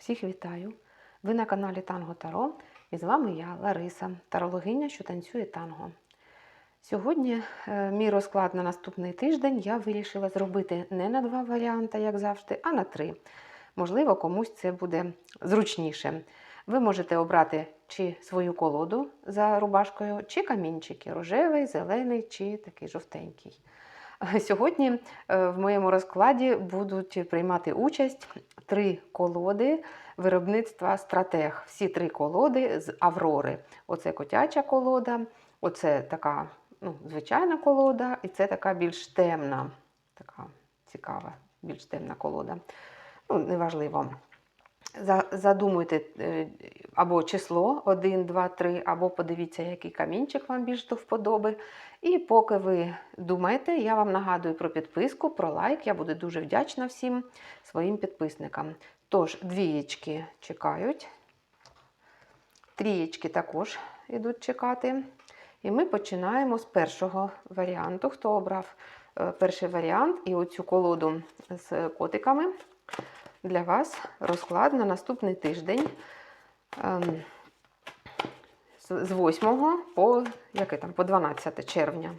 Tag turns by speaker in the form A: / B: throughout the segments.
A: Всіх вітаю! Ви на каналі Танго Таро і з вами я, Лариса, тарологиня, що танцює танго. Сьогодні е, мій розклад на наступний тиждень я вирішила зробити не на два варіанти, як завжди, а на три. Можливо, комусь це буде зручніше. Ви можете обрати чи свою колоду за рубашкою, чи камінчики рожевий, зелений чи такий жовтенький. Сьогодні е, в моєму розкладі будуть приймати участь три колоди виробництва стратег. Всі три колоди з Аврори. Оце котяча колода, оце така ну, звичайна колода, і це така більш темна, така цікава, більш темна колода. Ну, неважливо. За- Задумуйте е, або число 1, 2, 3, або подивіться, який камінчик вам більш до вподоби. І поки ви думаєте, я вам нагадую про підписку, про лайк. Я буду дуже вдячна всім своїм підписникам. Тож, двієчки чекають, трієчки також йдуть чекати. І ми починаємо з першого варіанту. Хто обрав е, перший варіант і оцю колоду з котиками, для вас розклад на наступний тиждень. ем, з з 8 по, яке там, по 12 червня.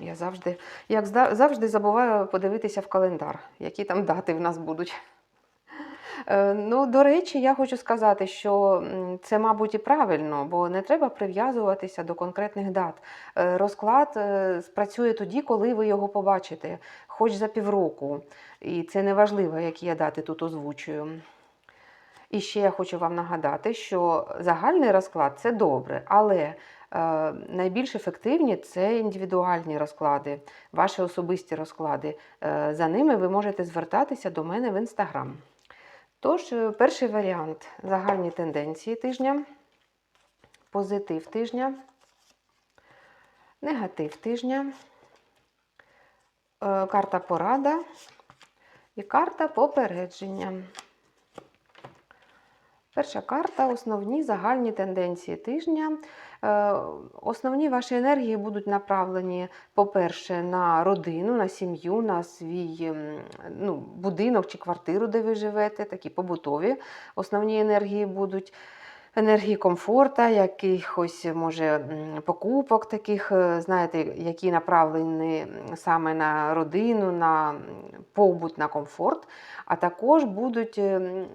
A: Я завжди, як завжди забуваю подивитися в календар, які там дати в нас будуть. Е, Ну, до речі, я хочу сказати, що це, мабуть, і правильно, бо не треба прив'язуватися до конкретних дат. Е, Розклад е, спрацює тоді, коли ви його побачите, хоч за півроку. І це не важливо, які я дати тут озвучую. І ще я хочу вам нагадати, що загальний розклад це добре, але е, найбільш ефективні це індивідуальні розклади, ваші особисті розклади. Е, за ними ви можете звертатися до мене в інстаграм. Тож, е, перший варіант. Загальні тенденції тижня, позитив тижня, негатив тижня, е, карта порада і карта попередження. Перша карта. Основні загальні тенденції тижня. Е, Основні ваші енергії будуть направлені, по-перше, на родину, на сім'ю, на свій ну, будинок чи квартиру, де ви живете, такі побутові. Основні енергії будуть. Енергії комфорта, якихось, може, покупок таких, е, знаєте, які направлені саме на родину, на побут, на комфорт, а також будуть ем,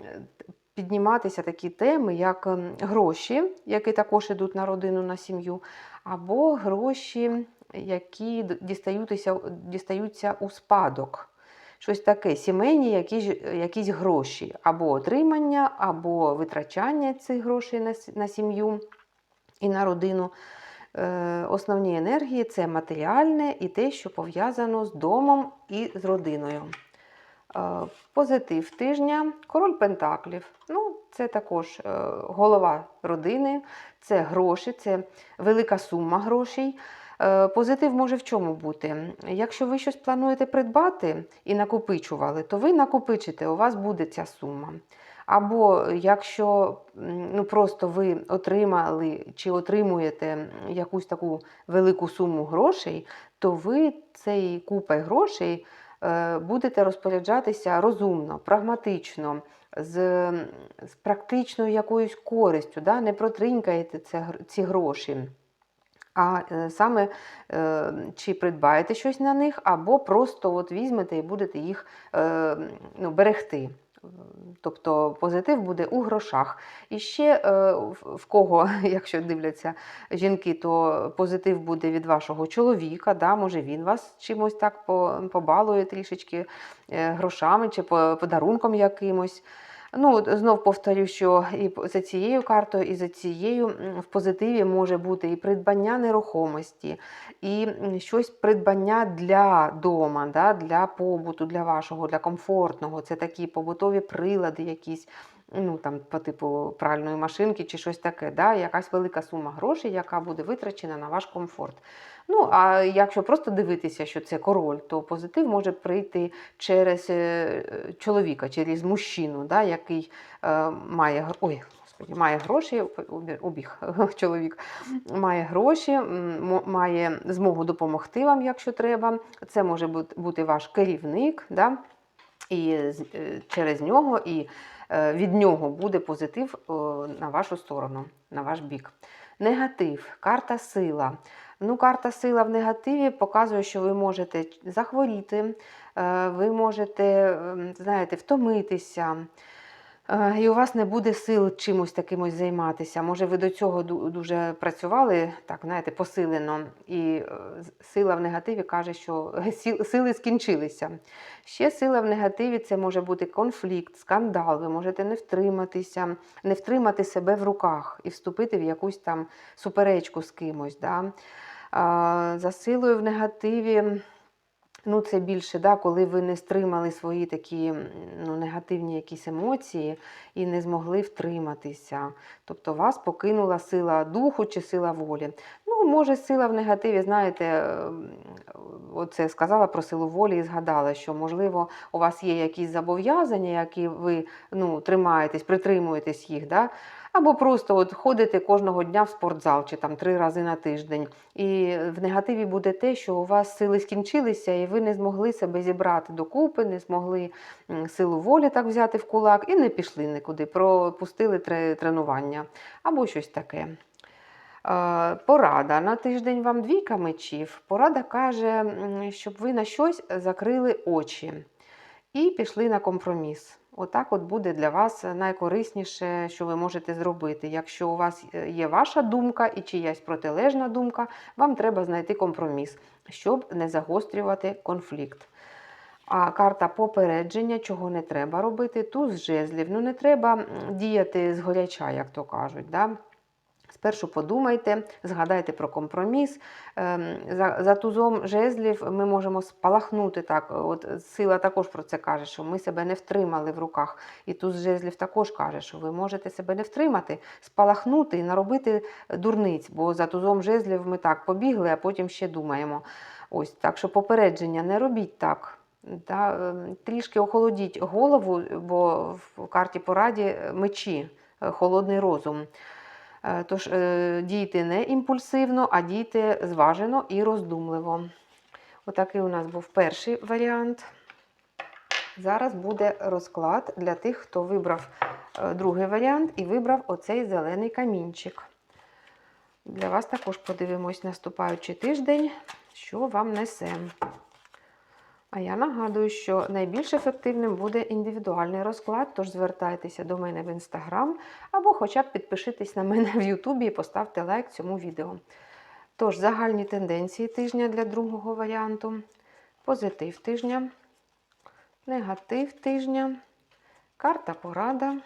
A: підніматися такі теми, як ем, гроші, які також йдуть на родину, на сім'ю, або гроші, які дістаються, дістаються у спадок. Щось таке, сімейні якісь, якісь гроші, або отримання, або витрачання цих грошей на, на сім'ю і на родину. Е, Основні енергії це матеріальне і те, що пов'язано з домом і з родиною. Е, Позитив тижня, король Пентаклів. Ну, це також е, голова родини, це гроші, це велика сума грошей. Е, Позитив може в чому бути? Якщо ви щось плануєте придбати і накопичували, то ви накопичите, у вас буде ця сума. Або якщо ну, просто ви отримали чи отримуєте якусь таку велику суму грошей, то ви цей купою грошей будете розпоряджатися розумно, прагматично, з, з практичною якоюсь користю, да? не протринькаєте це, ці гроші. А е, саме е, чи придбаєте щось на них, або просто от візьмете і будете їх е, ну, берегти. Тобто позитив буде у грошах. І ще е, в кого, якщо дивляться жінки, то позитив буде від вашого чоловіка. Да? Може він вас чимось так побалує трішечки е, грошами чи по- подарунком якимось. Ну, знов повторю, що і за цією картою, і за цією в позитиві може бути і придбання нерухомості, і щось придбання для дома, да, для побуту, для вашого, для комфортного. Це такі побутові прилади, якісь, ну там по типу пральної машинки чи щось таке. Да, якась велика сума грошей, яка буде витрачена на ваш комфорт. Ну, а якщо просто дивитися, що це король, то позитив може прийти через е, чоловіка, через мужчину, да, який е, має ой, господи, має гроші, убіг чоловік, має гроші, має змогу допомогти вам, якщо треба. Це може бути ваш керівник. Да? і е, через нього і від нього буде позитив на вашу сторону, на ваш бік. Негатив, карта сила. Ну, карта сила в негативі показує, що ви можете захворіти, е, ви можете, ем, знаєте, втомитися. е, І у вас не буде сил чимось таким ось займатися. Може, ви до цього дуже працювали, так, знаєте, посилено, і е, сила в негативі каже, що сили скінчилися. Ще сила в негативі це може бути конфлікт, скандал. Ви можете не втриматися, не втримати себе в руках і вступити в якусь там суперечку з кимось. Да? За силою в негативі. Ну, це більше, да, коли ви не стримали свої такі ну, негативні якісь емоції і не змогли втриматися. Тобто вас покинула сила духу чи сила волі. Ну, може, сила в негативі, знаєте, оце сказала про силу волі і згадала, що, можливо, у вас є якісь зобов'язання, які ви ну, тримаєтесь, притримуєтесь їх. Да? Або просто от ходите кожного дня в спортзал чи там три рази на тиждень. І в негативі буде те, що у вас сили скінчилися, і ви не змогли себе зібрати докупи, не змогли силу волі так взяти в кулак і не пішли нікуди, пропустили тренування або щось таке. Порада на тиждень вам двійка мечів. Порада каже, щоб ви на щось закрили очі і пішли на компроміс. Отак от буде для вас найкорисніше, що ви можете зробити. Якщо у вас е, є ваша думка і чиясь протилежна думка, вам треба знайти компроміс, щоб не загострювати конфлікт. А карта попередження, чого не треба робити, туз жезлів. Ну, не треба діяти з горяча, як то кажуть. Да? Спершу подумайте, згадайте про компроміс. Ем, За, за тузом жезлів ми можемо спалахнути так. От сила також про це каже, що ми себе не втримали в руках. І туз жезлів також каже, що ви можете себе не втримати, спалахнути і наробити дурниць, бо за тузом жезлів ми так побігли, а потім ще думаємо. Ось так що попередження не робіть так. Та, ем, трішки охолодіть голову, бо в карті пораді мечі, е, холодний розум. Е, Тож е, дійте не імпульсивно, а дійте зважено і роздумливо. Отакий у нас був перший варіант. Зараз буде розклад для тих, хто вибрав е, другий варіант і вибрав оцей зелений камінчик. Для вас також подивимось наступаючий тиждень, що вам несе. А я нагадую, що найбільш ефективним буде індивідуальний розклад, тож звертайтеся до мене в інстаграм або хоча б підпишитесь на мене в Ютубі і поставте лайк цьому відео. Тож, загальні тенденції тижня для другого варіанту, позитив тижня, негатив тижня, карта порада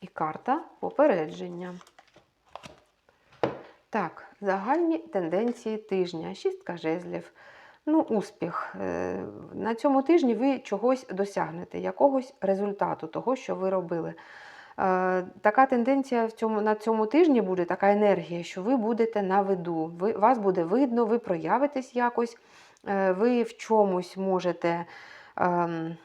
A: і карта попередження. Так, загальні тенденції тижня, шістка жезлів. Ну, успіх. Е, На цьому тижні ви чогось досягнете, якогось результату того, що ви робили. Е, Така тенденція в цьому, на цьому тижні буде, така енергія, що ви будете на виду. Ви, вас буде видно, ви проявитесь якось, е, ви в чомусь можете ем,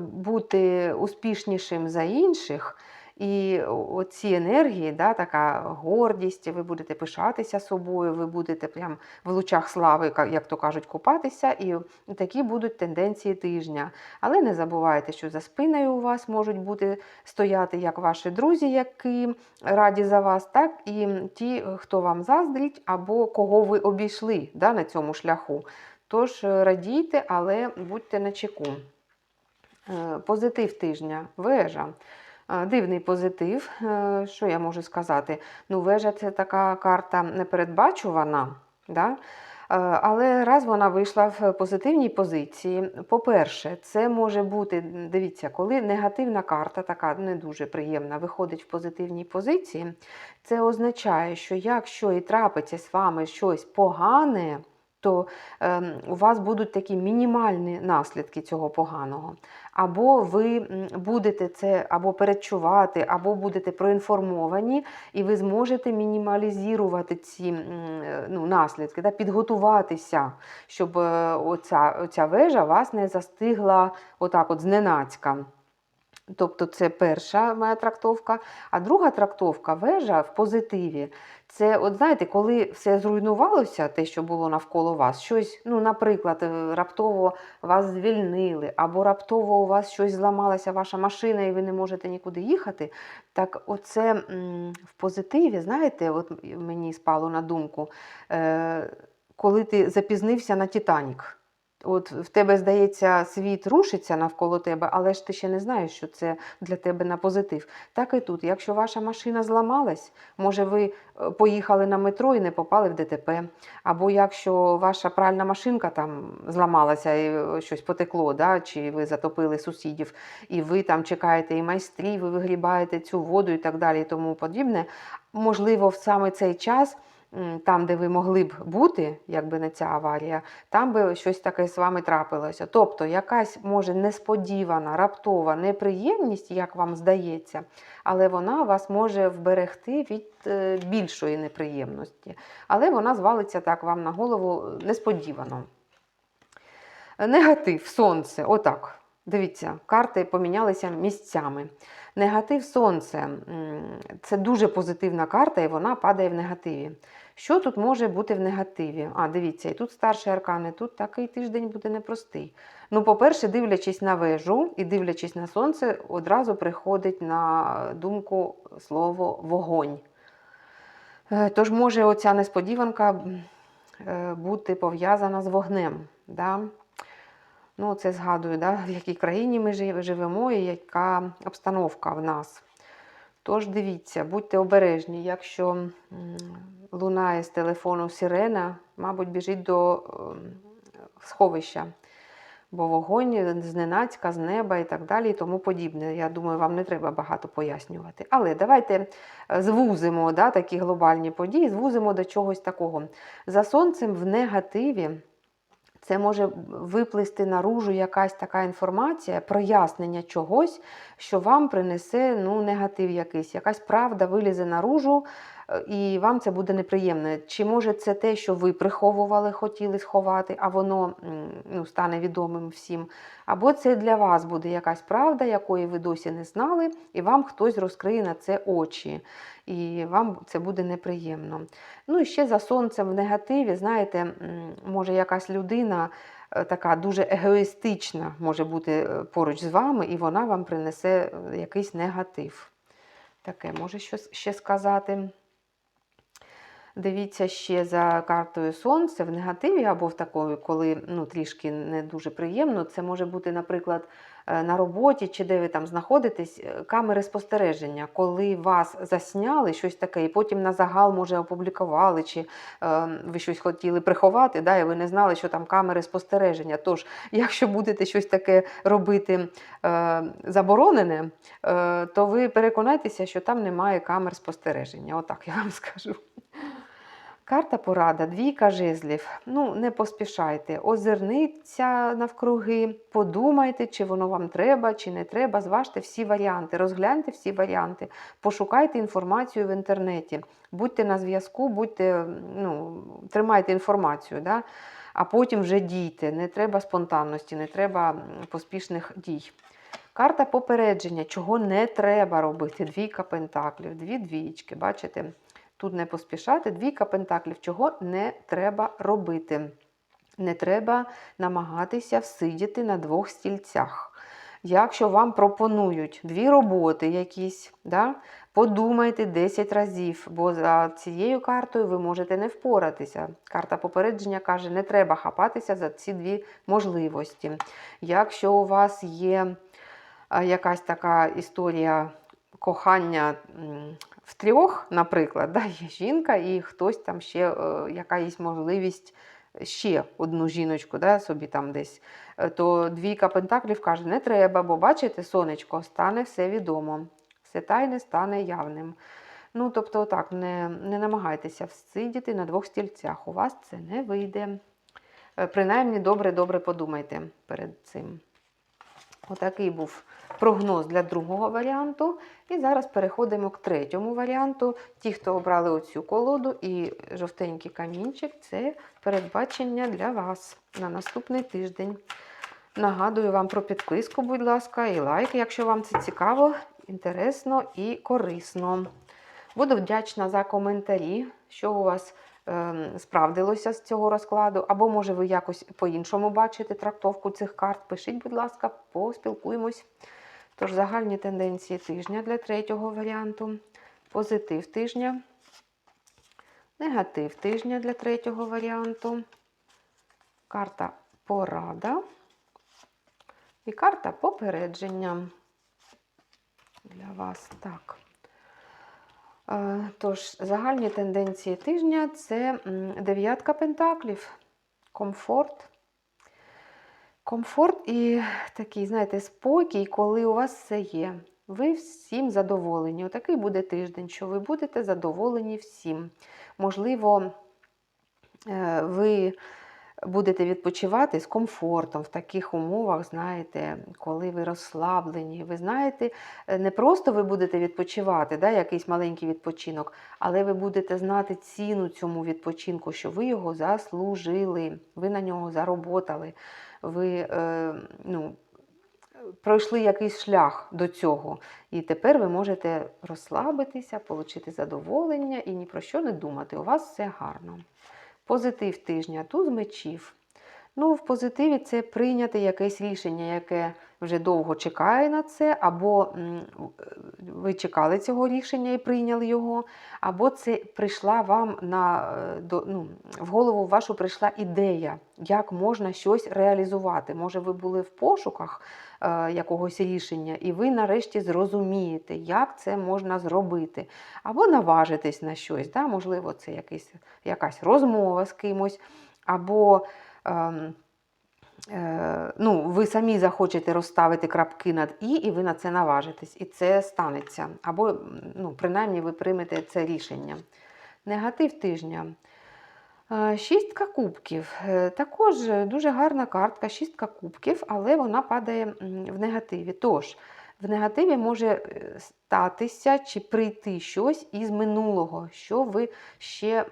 A: бути успішнішим за інших. І оці енергії, да, така гордість, ви будете пишатися собою, ви будете прям в лучах слави, як то кажуть, купатися, і такі будуть тенденції тижня. Але не забувайте, що за спиною у вас можуть бути стояти як ваші друзі, які раді за вас, так і ті, хто вам заздрить, або кого ви обійшли да, на цьому шляху. Тож е, радійте, але будьте начеку. Е, Позитив тижня, вежа. Дивний позитив. Е, Що я можу сказати? Ну, вежа це така карта непередбачувана. Да? Е, Але раз вона вийшла в позитивній позиції, по-перше, це може бути, дивіться, коли негативна карта, така не дуже приємна, виходить в позитивній позиції, це означає, що якщо і трапиться з вами щось погане, то ем, у вас будуть такі мінімальні наслідки цього поганого. Або ви будете це або передчувати, або будете проінформовані, і ви зможете мінімалізувати ці е, ну, наслідки, да, підготуватися, щоб е, оця, оця вежа вас не застигла отак от зненацька. Тобто це перша моя трактовка. А друга трактовка вежа в позитиві. Це, от знаєте, коли все зруйнувалося, те, що було навколо вас, щось, ну, наприклад, е, раптово вас звільнили, або раптово у вас щось зламалася ваша машина, і ви не можете нікуди їхати. Так, оце в позитиві, знаєте, от мені спало на думку, е, коли ти запізнився на Титанік. От в тебе, здається, світ рушиться навколо тебе, але ж ти ще не знаєш, що це для тебе на позитив. Так і тут, якщо ваша машина зламалась, може ви е, поїхали на метро і не попали в ДТП. Або якщо ваша пральна машинка там зламалася і е, щось потекло, да, чи ви затопили сусідів, і ви там чекаєте і майстрів, ви вигрібаєте цю воду і так далі, і тому подібне. Можливо, в саме цей час там, де ви могли б бути, якби не ця аварія, там би щось таке з вами трапилося. Тобто якась може несподівана, раптова неприємність, як вам здається, але вона вас може вберегти від е, більшої неприємності. Але вона звалиться так вам на голову несподівано. Негатив, сонце, отак. Дивіться, карти помінялися місцями. Негатив сонце це дуже позитивна карта, і вона падає в негативі. Що тут може бути в негативі? А, дивіться, і тут старші аркани, тут такий тиждень буде непростий. Ну, по-перше, дивлячись на вежу і дивлячись на сонце, одразу приходить на думку слово вогонь. Е, Тож може оця несподіванка е, бути пов'язана з вогнем. Да? Ну, це згадую, да, в якій країні ми живемо і яка обстановка в нас. Тож дивіться, будьте обережні, якщо лунає з телефону сирена, мабуть, біжіть до ем, сховища, бо вогонь зненацька, з неба і так далі, і тому подібне. Я думаю, вам не треба багато пояснювати. Але давайте е, звузимо да, такі глобальні події, звузимо до чогось такого. За сонцем в негативі. Це може виплисти наружу якась така інформація, прояснення чогось, що вам принесе ну, негатив якийсь, якась правда вилізе наружу, і вам це буде неприємно. Чи може це те, що ви приховували, хотіли сховати, а воно ну, стане відомим всім. Або це для вас буде якась правда, якої ви досі не знали, і вам хтось розкриє на це очі. І вам це буде неприємно. Ну і ще за сонцем в негативі, знаєте, може якась людина е, така дуже егоїстична може бути е, поруч з вами, і вона вам принесе е, якийсь негатив. Таке може щось ще сказати. Дивіться ще за картою Сонце в негативі або в такої, коли ну, трішки не дуже приємно. Це може бути, наприклад, е, на роботі чи де ви там знаходитесь, е, камери спостереження, коли вас засняли щось таке, і потім на загал, може, опублікували, чи е, ви щось хотіли приховати, да, і ви не знали, що там камери спостереження. Тож, якщо будете щось таке робити е, заборонене, е, то ви переконайтеся, що там немає камер спостереження. Отак я вам скажу. Карта порада, двійка жезлів. Ну, не поспішайте, озирніться навкруги, подумайте, чи воно вам треба, чи не треба. Зважте всі варіанти, розгляньте всі варіанти, пошукайте інформацію в інтернеті, будьте на зв'язку, будьте, ну, тримайте інформацію. Да? А потім вже дійте. Не треба спонтанності, не треба поспішних дій. Карта попередження, чого не треба робити. Двійка пентаклів, дві двічки, бачите? Тут не поспішати, двійка пентаклів, чого не треба робити. Не треба намагатися всидіти на двох стільцях. Якщо вам пропонують дві роботи якісь, да, подумайте 10 разів, бо за цією картою ви можете не впоратися. Карта попередження каже, не треба хапатися за ці дві можливості. Якщо у вас є якась така історія кохання в трьох, наприклад, да, є жінка, і хтось там ще е, яка є можливість ще одну жіночку да, собі там десь, е, то двійка пентаклів каже, не треба, бо бачите, сонечко, стане все відомо, все тайне стане явним. Ну, тобто, так, не, не намагайтеся всидіти на двох стільцях, у вас це не вийде. Е, Принаймні, добре-добре подумайте перед цим. Отакий був прогноз для другого варіанту. І зараз переходимо к третьому варіанту. Ті, хто обрали оцю колоду і жовтенький камінчик, це передбачення для вас на наступний тиждень. Нагадую вам про підписку, будь ласка, і лайк, якщо вам це цікаво, інтересно і корисно. Буду вдячна за коментарі, що у вас справдилося з цього розкладу, або, може, ви якось по-іншому бачите трактовку цих карт. Пишіть, будь ласка, поспілкуємось. Тож, загальні тенденції тижня для третього варіанту. Позитив тижня, негатив тижня для третього варіанту. Карта порада. І карта попередження для вас. Так. Е, Тож, загальні тенденції тижня це дев'ятка пентаклів, комфорт. Комфорт і такий, знаєте, спокій, коли у вас все є. Ви всім задоволені. Отакий буде тиждень, що ви будете задоволені всім. Можливо, е, ви будете відпочивати з комфортом в таких умовах, знаєте, коли ви розслаблені. Ви знаєте, е, не просто ви будете відпочивати, да, якийсь маленький відпочинок, але ви будете знати ціну цьому відпочинку, що ви його заслужили, ви на нього зароботали, ви е, ну, пройшли якийсь шлях до цього. І тепер ви можете розслабитися, отримати задоволення і ні про що не думати. У вас все гарно. Позитив тижня, туз мечів. Ну, в позитиві це прийняти якесь рішення, яке вже довго чекає на це, або ви чекали цього рішення і прийняли його, або це прийшла вам на, е, ну, в голову вашу прийшла ідея, як можна щось реалізувати. Може, ви були в пошуках якогось рішення, і ви нарешті зрозумієте, як це можна зробити, або наважитесь на щось. Да? Можливо, це якийсь, якась розмова з кимось, або ем, е, ну, ви самі захочете розставити крапки над І, і ви на це наважитесь. І це станеться. Або, ну, принаймні, ви приймете це рішення. Негатив тижня. Шістка кубків. Е, Також дуже гарна картка, шістка кубків, але вона падає в негативі. Тож, в негативі може е, статися чи прийти щось із минулого, що ви ще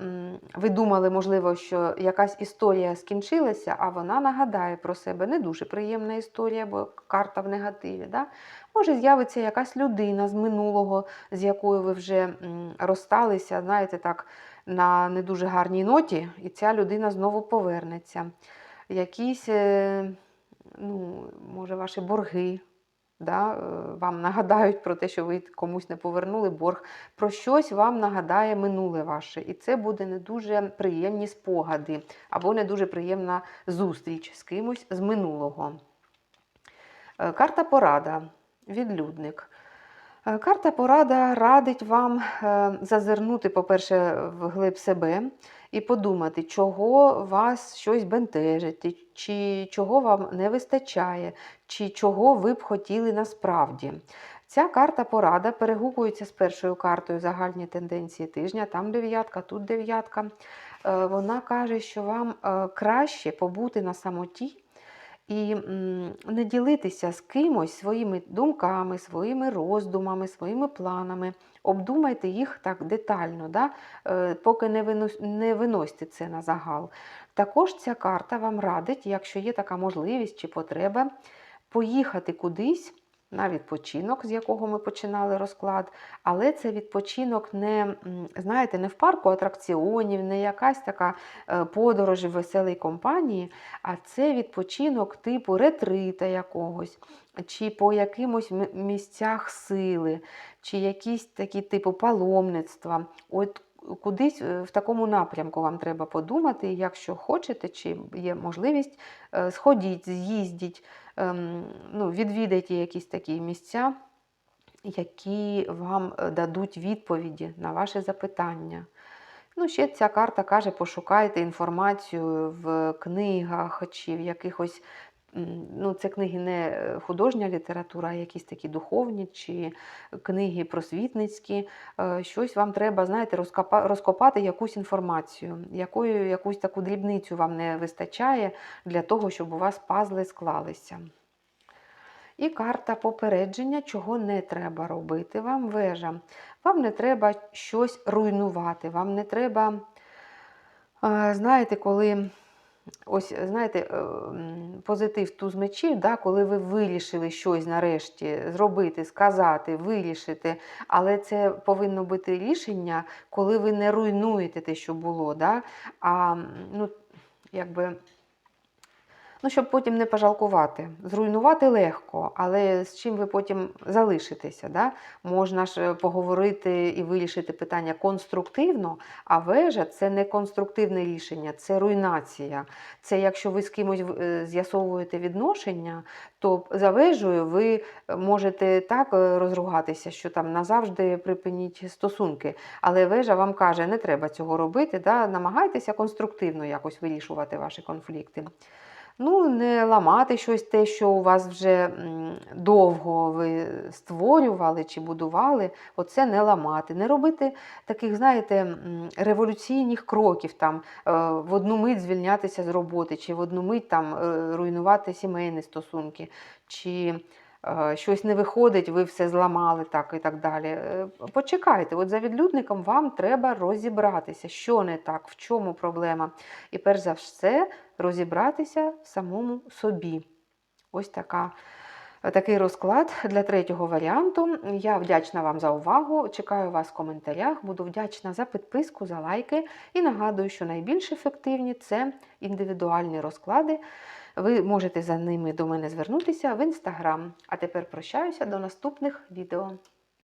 A: ви думали, можливо, що якась історія скінчилася, а вона нагадає про себе. Не дуже приємна історія, бо карта в негативі. Да? Може, з'явиться якась людина з минулого, з якою ви вже розсталися, знаєте, так, на не дуже гарній ноті, і ця людина знову повернеться. Якісь, е, ну, може, ваші борги да, е, вам нагадають про те, що ви комусь не повернули борг, про щось вам нагадає минуле ваше. І це буде не дуже приємні спогади, або не дуже приємна зустріч з кимось з минулого. Е, Карта порада, відлюдник. Е, Карта порада радить вам е, зазирнути, по-перше, в глиб себе і подумати, чого вас щось бентежить, чи чого вам не вистачає, чи чого ви б хотіли насправді. Ця карта порада перегукується з першою картою загальні тенденції тижня, там дев'ятка, тут дев'ятка. Е, Вона каже, що вам краще побути на самоті і не ділитися з кимось своїми думками, своїми роздумами, своїми планами. Обдумайте їх так детально, да? е, поки не виносьте це на загал. Також ця карта вам радить, якщо є така можливість чи потреба, поїхати кудись на відпочинок, з якого ми починали розклад, але це відпочинок не, знаєте, не в парку атракціонів, не якась така е, подорож в веселій компанії, а це відпочинок типу ретрита якогось, чи по якимось місцях сили, чи якісь такі типу паломництва. От кудись е, в такому напрямку вам треба подумати, якщо хочете, чи є можливість, е, сходіть, з'їздіть, ну, відвідайте якісь такі місця, які вам е, дадуть відповіді на ваші запитання. Ну, ще ця карта каже, пошукайте інформацію в книгах чи в якихось. Ну, це книги не е, художня література, а якісь такі духовні чи книги просвітницькі. Е, Щось вам треба, знаєте, розкопати якусь інформацію, якою якусь таку дрібницю вам не вистачає для того, щоб у вас пазли склалися. І карта попередження, чого не треба робити вам вежа. Вам не треба щось руйнувати, вам не треба, е, знаєте, коли ось знаєте, позитив ту туз мечів, да, коли ви вирішили щось нарешті зробити, сказати, вирішити, але це повинно бути рішення, коли ви не руйнуєте те, що було. Да, а ну, якби. Ну, щоб потім не пожалкувати. Зруйнувати легко, але з чим ви потім залишитеся? Да? Можна ж е, поговорити і вирішити питання конструктивно, а вежа це не конструктивне рішення, це руйнація. Це якщо ви з кимось е, з'ясовуєте відношення, то за вежею ви можете так е, розругатися, що там назавжди припиніть стосунки. Але вежа вам каже, не треба цього робити, да? намагайтеся конструктивно якось вирішувати ваші конфлікти. Ну, не ламати щось те, що у вас вже довго ви створювали чи будували, оце не ламати. Не робити таких, знаєте, революційних кроків, там, е, в одну мить звільнятися з роботи, чи в одну мить там, е, руйнувати сімейні стосунки, чи щось не виходить, ви все зламали так і так далі. Е, Почекайте, от за відлюдником вам треба розібратися, що не так, в чому проблема. І перш за все розібратися самому собі. Ось така, такий розклад для третього варіанту. Я вдячна вам за увагу. Чекаю вас в коментарях. Буду вдячна за підписку, за лайки. І нагадую, що найбільш ефективні це індивідуальні розклади. Ви можете за ними до мене звернутися в інстаграм. А тепер прощаюся до наступних відео.